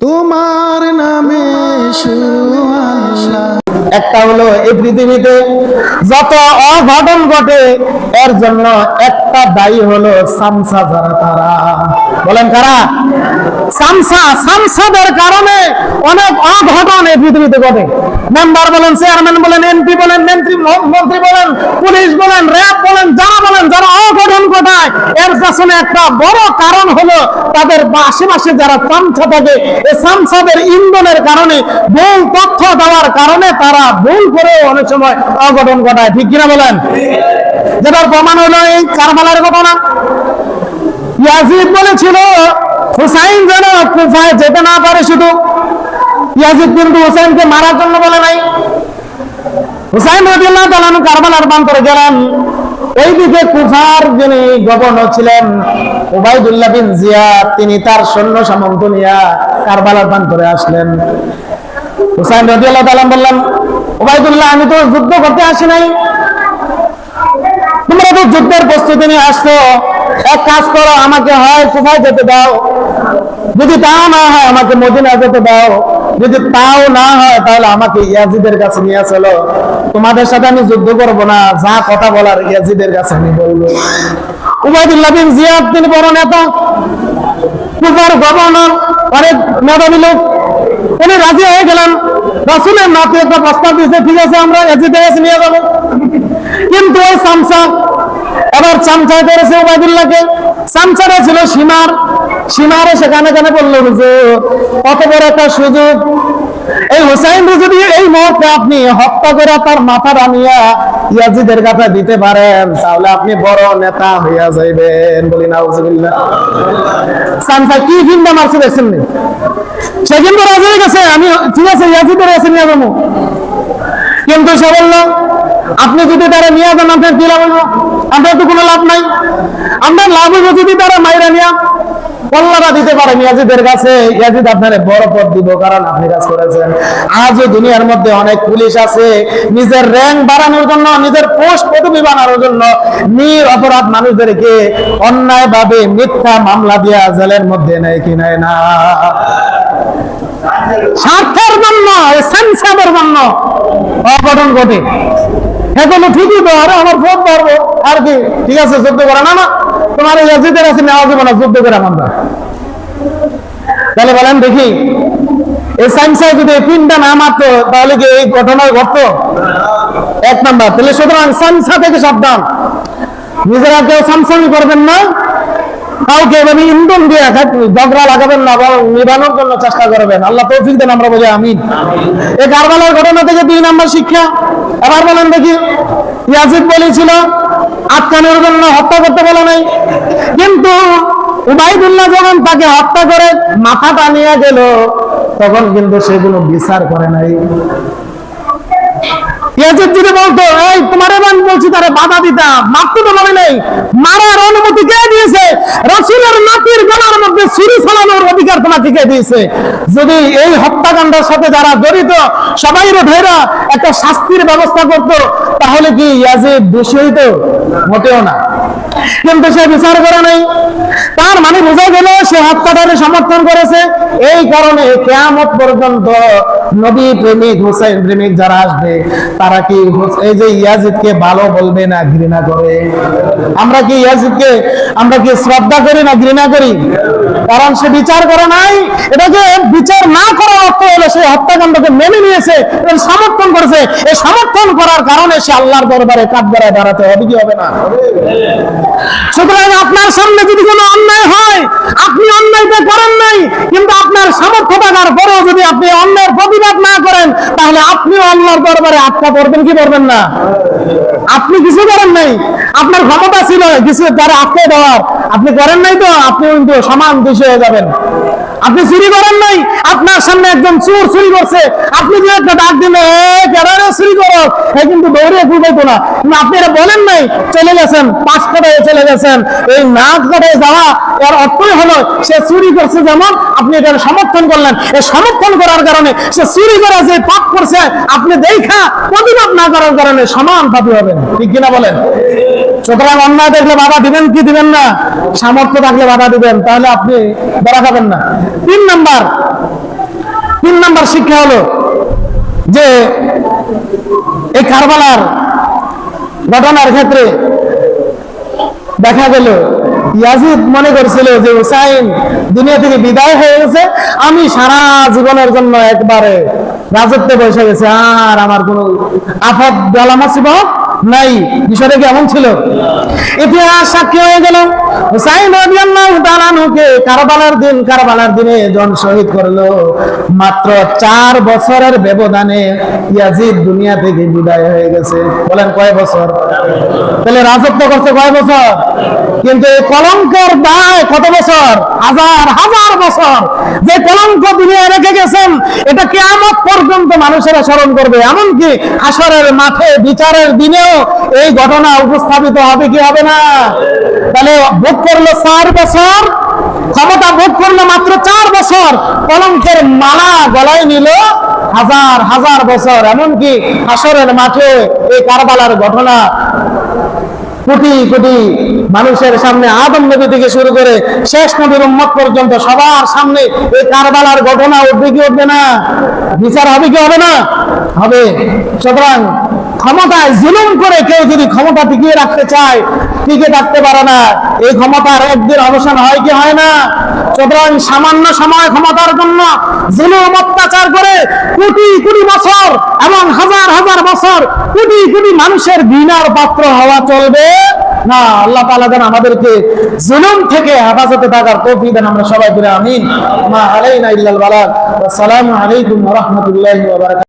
তোমার নামে শুরু আল্লাহ একটা হলো এই পৃথিবীতে যত অঘটন ঘটে, এর জন্য একটা দায়ী হলো সামসা যারা তারা। বলেন কারা? সামসা, সামসাদের কারণে অনেক অঘটন এই পৃথিবীতে ঘটে। মেম্বার বলেন, চেয়ারম্যান বলেন এমপি বলেন, মন্ত্রী মন্ত্রী বলেন, পুলিশ বলেন, র্যাব বলেন, যারা বলেন, যারা অঘটন ঘটায়, এর পেছনে একটা বড় কারণ হলো তাদের আশেপাশে যারা চামচা থাকে, এই চামচাদের ইন্ধনের কারণে ভুল তথ্য দেওয়ার কারণে তারা ভুল করে অনেক সময় অঘটন ঘটায়। ঠিক কিনা বলেন? যেটার প্রমাণ হলো এই কারবালার ঘটনা। ইয়াজিদ বলেছিল, হুসাইন যেন কুফায় যেতে না পারে শুধু। ইয়াজিদ কিন্তু হুসাইনকে মারার জন্য বলে নাই। হুসাইন কারবালার প্রান্তরে গেলেন। কুফার যিনি গভর্নর ছিলেন ওবাইদুল্লাহ বিন জিয়াদ, তিনি তার সৈন্য সামন্ত নিয়ে কারবালার প্রান্তরে আসলেন। হুসাইন রাদিয়াল্লাহু তাআলা বললেন ওবাইদুল্লাহ আমি তো যুদ্ধ করতে আসি নাই। তোমরা তো যুদ্ধের প্রস্তুতি নিয়ে আসছো। এক কাজ করো, আমাকে হয় কোথায় যেতে দাও। যদি তাও না হয়, আমাকে মদিনা যেতে দাও। যদি তাও না হয়, তাহলে আমাকে ইয়াজিদের কাছে নিয়ে চলো। তোমাদের সাথে আমি যুদ্ধ করব না, যা কথা বলার ইয়াজিদের কাছে আমি বলব। উবাইদুল্লাহ বিন জিয়াদ, তিনি বড় নেতা, কুফার গভর্নর, অনেক মেধাবী লোক। উনি রাজি হয়ে গেলেন। রাসুলের নাতি একটা প্রস্তাব দিয়েছে, ঠিক আছে, আমরা কাছে নিয়ে যাব। কিন্তু ওই সামসা এবার চামচায় করেছে ওবায়দুল্লাহকে। চামচারা ছিল সীমার। সীমারে সেখানে কেন বলল, হুজুর, কত বড় একটা সুযোগ। এই হুসাইন যদি এই মুহূর্তে আপনি হত্যা করে তার মাথা রানিয়া ইয়াজিদের কাছে দিতে পারেন, তাহলে আপনি বড় নেতা হইয়া যাইবেন। বলি না সামসা কি ফিল্ডা মারছে দেখছেন নি? সে কিন্তু রাজি গেছে, আমি ঠিক আছে, ইয়াজিদের কাছে নিয়ে যাব কিন্তু সে বলল আপনি যদি তারা নিয়ে যান, আপনার কি লাভ আপনার তো কোনো লাভ নাই। আপনার লাভ হইব যদি তারা মাইরা নিয়া। কল্লারা দিতে ইয়াজিদের কাছে। ইয়াজিদ আপনার বড় পদ দিব, কারণ আপনি কাজ করেছেন। আজও দুনিয়ার মধ্যে অনেক পুলিশ আছে। নিজের বাড়ানোর জন্য, নিজের পোস্ট পদবি বানানোর জন্য নির অপরাধ মানুষদেরকে অন্যায় ভাবে মিথ্যা মামলা দিয়া জেলের মধ্যে নেয় কি নেয় না। স্বার্থের জন্য সেন্সাবের জন্য অঘটন ঘটে। এখনও ঠিকই তো আরে আমার আর কি? ঠিক আছে, যুদ্ধ করে। না না, তোমার ইয়াজিদের আছে, নেওয়া যাবে না, যুদ্ধ তাহলে বলেন দেখি, এই সাইন্সে যদি এই পিনটা না মারতো, তাহলে কি এই ঘটনা ঘটতো? এক নাম্বার, তাহলে সুতরাং সামসা থেকে সাবধান। নিজেরা কেউ সামসামি করবেন না কাউকে এভাবে ইন্ধন দিয়ে ঝগড়া লাগাবেন না, বরং নিবানোর জন্য চেষ্টা করবেন। আল্লাহ তৌফিক দেন, আমরা বলি আমিন। এই কারবালার ঘটনা থেকে দুই নাম্বার শিক্ষা। এবার বলেন দেখি, ইয়াজিদ বলেছিল আটকানোর জন্য হত্যা করতে বলে নাই। কিন্তু উবাইদুল্লাহ যখন তাকে হত্যা করে মাথাটা নিয়ে গেল, তখন কিন্তু সেগুলো বিচার করে নাই। ইয়াজিদ যদি বলতো তোমার বলছি মারার অনুমতি কে দিয়েছে? মধ্যে দিয়েছে? যদি এই হত্যাকাণ্ডের সাথে জড়িত, সবাই একটা শাস্তির ব্যবস্থা করতো, তাহলে কি দোষী হইতো? মোটেও না। কিন্তু সে বিচার করে নাই। তার মানে বোঝা গেল, সে হত্যাটারে সমর্থন করেছে। এই কারণে কেয়ামত পর্যন্ত নবী প্রেমিক, হুসাইন প্রেমিক যারা আসবে, তারা কি এই যে ইয়াজিদকে ভালো বলবে না ঘৃণা করে? আমরা কি ইয়াজিদকে, আমরা কি শ্রদ্ধা করি না ঘৃণা করি? কারণ সে বিচার করে নাই? এটাকে বিচার না করার অর্থ হলো সে হত্যাকাণ্ডকে মেনে নিয়েছে, এবং সমর্থন করেছে। এই সমর্থন করার কারণে সে আল্লাহর দরবারে কাঠ বেড়ায় দাঁড়াতে হবে, কি হবে না? সুতরাং আপনার সামনে যদি কোনো অন্যায় হয়, আপনি অন্যায়টা করেন নাই, কিন্তু আপনার সামর্থ্য থাকার পরেও যদি আপনি অন্যায়ের প্রতিবাদ না করেন, তাহলে আপনিও আল্লাহর দরবারে আটকা পড়বেন কি পড়বেন না? আপনি কিছু করেন নাই। আপনার ক্ষমতা ছিল, কিছু দ্বারা আটকে দেওয়ার। আপনি করেন নাই তো আপনি কিন্তু সমান দোষী হয়ে যাবেন। আপনি চুরি করেন নাই? আপনার সামনে একজন চোর চুরি করছে। আপনি যে একটা ডাক দিলে চুরি করো। এ কিন্তু দৌড়ে ঘুরবে না। আপনি এটা বলেন নাই, চলে গেছেন পাঁচ কাটায় চলে গেছেন। এই নাক কাটায় যাওয়া, এর অর্থই হলো, সে চুরি করছে যেমন আপনি এটার সমর্থন করলেন। এই সমর্থন করার কারণে, সে চুরি করে যে পাপ করছে, আপনি দেখা প্রতিবাদ না করার কারণে সমান পাপি হবেন। ঠিক কিনা বলেন? সুতরাং অন্যায় দেখলে বাধা দিবেন কি দিবেন না? সামর্থ্য থাকলে বাধা দিবেন, তাহলে আপনি বেড়া খাবেন না। তিন নাম্বার নাম্বার শিক্ষা হলো যে এই কারবালার ঘটনার ক্ষেত্রে দেখা গেল, ইয়াজিদ মনে করছিল যে হুসাইন দুনিয়া থেকে বিদায় হয়ে গেছে, আমি সারা জীবনের জন্য একবারে রাজত্বে বসে গেছে, আর আমার কোনো আফত জ্বালামা মুসিবত নাই, বিষয়টা কি এমন ছিল? ইতিহাস সাক্ষী হয়ে গেল। হুসাইন রাদিয়াল্লাহু তাআলা আনহুকে কারবালার দিন, কারবালার দিনে জন শহীদ করল। মাত্র বছরের ব্যবধানে ইয়াজিদ দুনিয়া থেকে বিদায় হয়ে গেছে। বলেন কয় বছর? তাহলে রাজত্ব করছে কয় বছর? কিন্তু এই কলঙ্কের দায় কত বছর? হাজার হাজার বছর। যে কলঙ্ক দুনিয়া রেখে গেছেন, এটা কেয়ামত পর্যন্ত মানুষেরা স্মরণ করবে। এমনকি আসরের মাঠে, বিচারের দিনেও এই ঘটনা উপস্থাপিত হবে কি হবে না? তাহলে ভোগ করল চার বছর, ক্ষমতা ভোগ করল মাত্র চার বছর, কলঙ্কের মালা গলায় নিল হাজার হাজার বছর। এমনকি আসরের মাঠে এই কারবালার ঘটনা কোটি কোটি মানুষের সামনে আদম নবী থেকে শুরু করে শেষ নবীর উম্মত পর্যন্ত সবার সামনে এই কারবালার ঘটনা উঠবে কি উঠবে না? বিচার হবে কি হবে না? হবে। সুতরাং ক্ষমতায় জুলুম করে কেউ যদি ক্ষমতা টিকিয়ে রাখতে চায়, টিকে থাকতে পারে না। এই ক্ষমতার একদিন অবসান হয় কি হয় না? সুতরাং সামান্য সময় ক্ষমতার জন্য জুলুম অত্যাচার করে কোটি কোটি বছর এবং হাজার হাজার বছর কোটি কোটি মানুষের ঘৃণার পাত্র হওয়া চলবে না। আল্লাহ তাআলা যেন আমাদেরকে জুলুম থেকে হেফাজতে থাকার তৌফিক দেন আমরা সবাই করে আমিন। মা আলাইনা ইল্লাল বালাগ। ওয়া সালামু আলাইকুম ওয়া রাহমাতুল্লাহি ওয়া বারাকাতুহু।